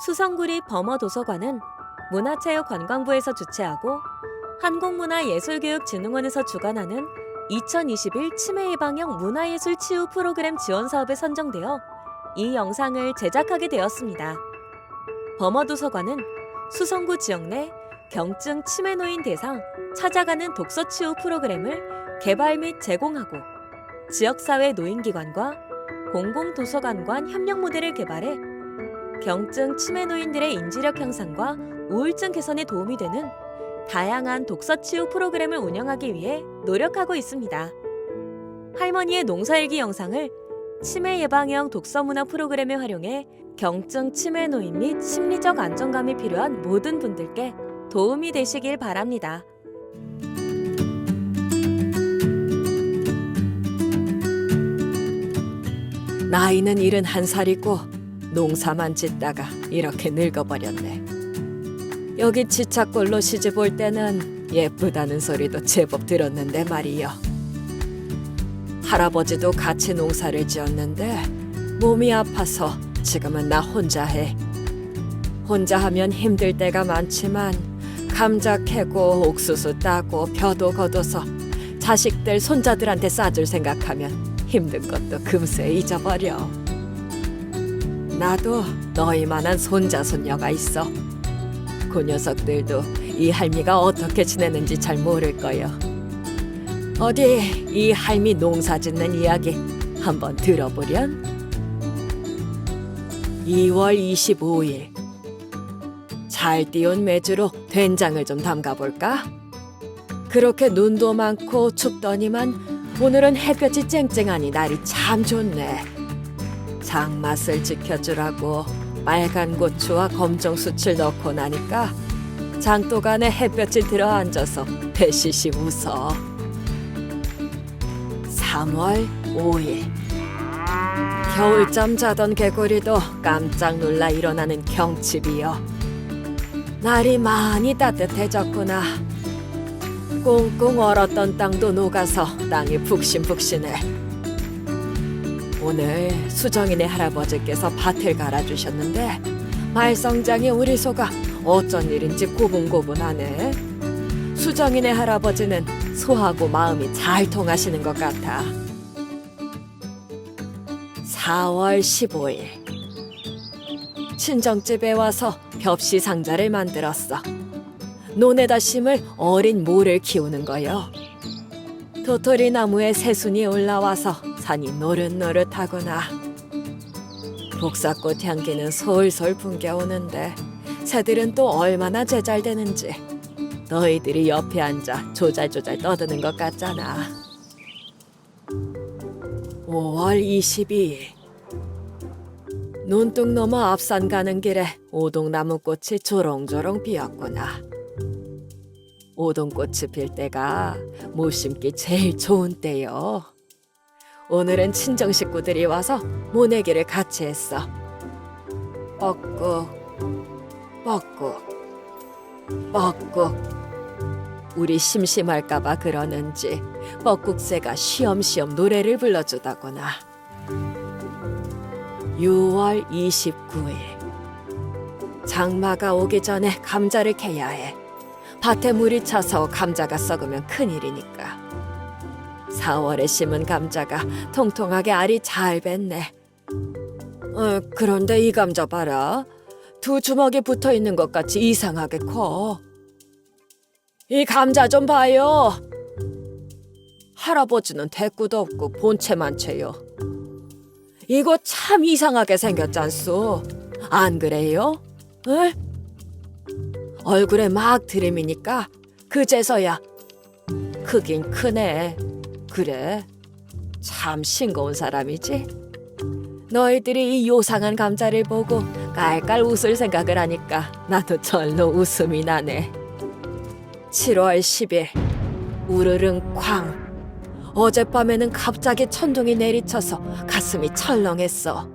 수성구리 범어도서관은 문화체육관광부에서 주최하고 한국문화예술교육진흥원에서 주관하는 2021 치매 예방형 문화예술 치유 프로그램 지원 사업에 선정되어 이 영상을 제작하게 되었습니다. 범어도서관은 수성구 지역 내 경증 치매 노인 대상 찾아가는 독서 치유 프로그램을 개발 및 제공하고 지역사회 노인기관과 공공도서관관 협력 모델을 개발해 경증 치매 노인들의 인지력 향상과 우울증 개선에 도움이 되는 다양한 독서 치유 프로그램을 운영하기 위해 노력하고 있습니다. 할머니의 농사일기 영상을 치매 예방형 독서 문화 프로그램에 활용해 경증 치매 노인 및 심리적 안정감이 필요한 모든 분들께 도움이 되시길 바랍니다. 나이는 일흔 한 살이고 농사만 짓다가 이렇게 늙어버렸네. 여기 지착골로 시집 올 때는 예쁘다는 소리도 제법 들었는데 말이요. 할아버지도 같이 농사를 지었는데 몸이 아파서 지금은 나 혼자 해. 혼자 하면 힘들 때가 많지만 감자 캐고 옥수수 따고 벼도 걷어서 자식들 손자들한테 싸줄 생각하면 힘든 것도 금세 잊어버려. 나도 너희만한 손자 손녀가 있어. 그 녀석들도 이 할미가 어떻게 지내는지 잘 모를 거요. 어디 이 할미 농사 짓는 이야기 한번 들어보련? 2월 25일 잘 띄운 메주로 된장을 좀 담가 볼까? 그렇게 눈도 많고 춥더니만 오늘은 햇볕이 쨍쨍하니 날이 참 좋네. 장맛을 지켜주라고 빨간 고추와 검정 수칠 넣고 나니까 장독 안에 햇볕이 들어앉아서 배시시 웃어. 3월 5일 겨울잠 자던 개구리도 깜짝 놀라 일어나는 경칩이여. 날이 많이 따뜻해졌구나. 꽁꽁 얼었던 땅도 녹아서 땅이 푹신푹신해. 오늘 수정이네 할아버지께서 밭을 갈아주셨는데 말썽장이 우리 소가 어쩐 일인지 고분고분하네. 수정이네 할아버지는 소하고 마음이 잘 통하시는 것 같아. 4월 15일 친정집에 와서 벽시 상자를 만들었어. 논에다 심을 어린 모를 키우는 거요. 도토리 나무에 새순이 올라와서 산이 노릇노릇하구나. 복사꽃 향기는 솔솔 풍겨오는데 새들은 또 얼마나 제잘되는지 너희들이 옆에 앉아 조잘조잘 떠드는 것 같잖아. 5월 22일 논둑 넘어 앞산 가는 길에 오동나무 꽃이 조롱조롱 피었구나. 오동꽃이 필 때가 못 심기 제일 좋은 때요. 오늘은 친정 식구들이 와서 모내기를 같이 했어. 뻐꾹, 뻐꾹, 뻐꾹. 우리 심심할까봐 그러는지 뻐꾹새가 쉬엄쉬엄 노래를 불러주더구나. 6월 29일. 장마가 오기 전에 감자를 캐야 해. 밭에 물이 차서 감자가 썩으면 큰일이니까. 4월에 심은 감자가 통통하게 알이 잘 뱄네. 어, 그런데 이 감자 봐라. 두 주먹이 붙어 있는 것 같이 이상하게 커. 이 감자 좀 봐요. 할아버지는 대꾸도 없고 본체만 채요. 이거 참 이상하게 생겼잖소. 안 그래요? 에? 얼굴에 막 들이미니까 그제서야 크긴 크네. 그래. 참 싱거운 사람이지. 너희들이 이 요상한 감자를 보고 깔깔 웃을 생각을 하니까 나도 절로 웃음이 나네. 7월 10일 우르릉 쾅. 어젯밤에는 갑자기 천둥이 내리쳐서 가슴이 철렁했어.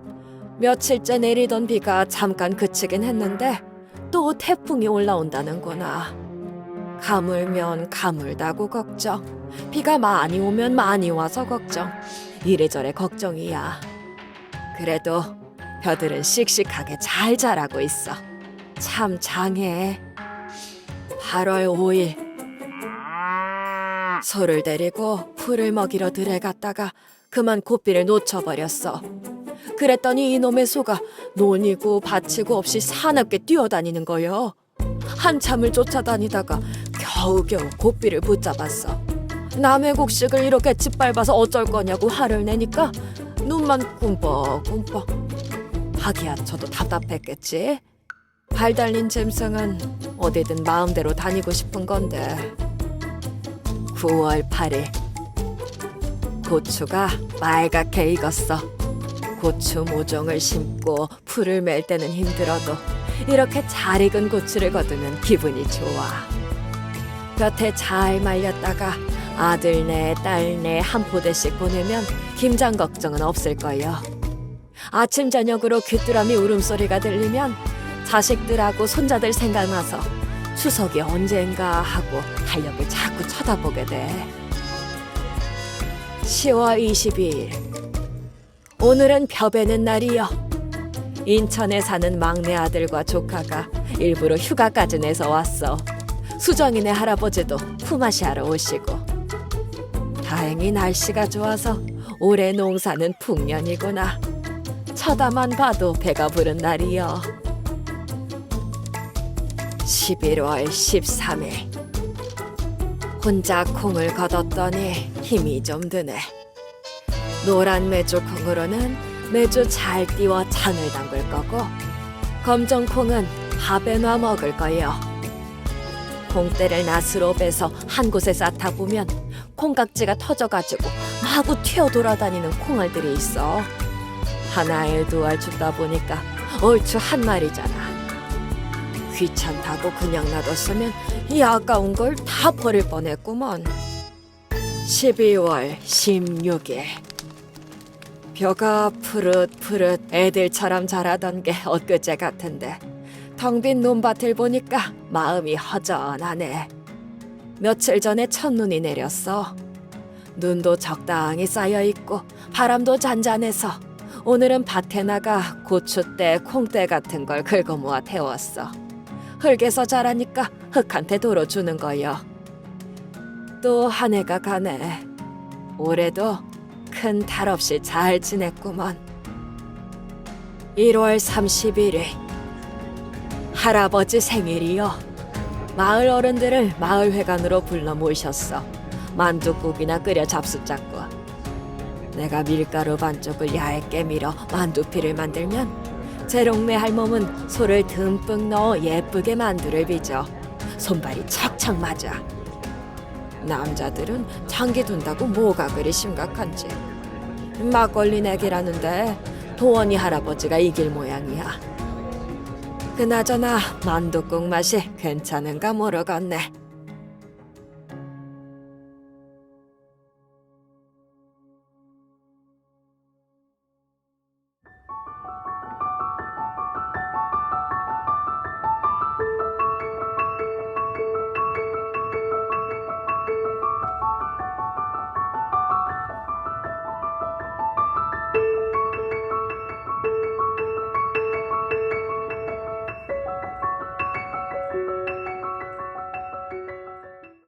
며칠째 내리던 비가 잠깐 그치긴 했는데 또 태풍이 올라온다는구나. 가물면 가물다고 걱정. 비가 많이 오면 많이 와서 걱정. 이래저래 걱정이야. 그래도 벼들은 씩씩하게 잘 자라고 있어. 참 장해. 8월 5일 소를 데리고 풀을 먹이러 들에 갔다가 그만 고삐를 놓쳐버렸어. 그랬더니 이놈의 소가 논이고 밭이고 없이 사납게 뛰어다니는 거요. 한참을 쫓아다니다가 겨우겨우 고삐를 붙잡았어. 남의 곡식을 이렇게 짓밟아서 어쩔 거냐고 화를 내니까 눈만 꿈뻑꿈뻑. 하기야 저도 답답했겠지. 발 달린 잼성은 어디든 마음대로 다니고 싶은 건데. 9월 8일 고추가 빨갛게 익었어. 고추 모종을 심고 풀을 맬 때는 힘들어도 이렇게 잘 익은 고추를 거두면 기분이 좋아. 곁에 잘 말렸다가 아들네, 딸네 한 포대씩 보내면 김장 걱정은 없을 거요. 아침 저녁으로 귀뚜라미 울음소리가 들리면 자식들하고 손자들 생각나서 추석이 언젠가 하고 달력을 자꾸 쳐다보게 돼. 10월 22일. 오늘은 벼베는 날이요. 인천에 사는 막내 아들과 조카가 일부러 휴가까지 내서 왔어. 수정이네 할아버지도 품앗이 하러 오시고. 다행히 날씨가 좋아서 올해 농사는 풍년이구나. 쳐다만 봐도 배가 부른 날이요. 11월 13일. 혼자 콩을 걷었더니 힘이 좀 드네. 노란 메주 콩으로는 매주 잘 띄워 잔을 담글 거고 검정 콩은 밥에 놔 먹을 거요. 콩대를 낫으로 베서 한 곳에 쌓다 보면 콩깍지가 터져가지고 마구 튀어 돌아다니는 콩알들이 있어. 하나에 두알 줍다 보니까 얼추 한 마리잖아. 귀찮다고 그냥 놔뒀으면 이 아까운 걸 다 버릴 뻔했구먼. 12월 16일. 벼가 푸릇푸릇 애들처럼 자라던 게 엊그제 같은데 텅 빈 논밭을 보니까 마음이 허전하네. 며칠 전에 첫눈이 내렸어. 눈도 적당히 쌓여 있고 바람도 잔잔해서 오늘은 밭에 나가 고추대, 콩대 같은 걸 긁어 모아 태웠어. 흙에서 자라니까 흙한테 도로 주는 거요. 또 한 해가 가네. 올해도 큰 탈 없이 잘 지냈구먼. 1월 31일 할아버지 생일이요. 마을 어른들을 마을회관으로 불러 모셨어. 만두국이나 끓여 잡수 짰고. 내가 밀가루 반쪽을 얇게 밀어 만두피를 만들면 재롱매 할멈은 소를 듬뿍 넣어 예쁘게 만두를 빚어. 손발이 척척 맞아. 남자들은 장기 둔다고 뭐가 그리 심각한지. 막걸리 내기라는데 도원이 할아버지가 이길 모양이야. 그나저나 만두국 맛이 괜찮은가 모르겠네.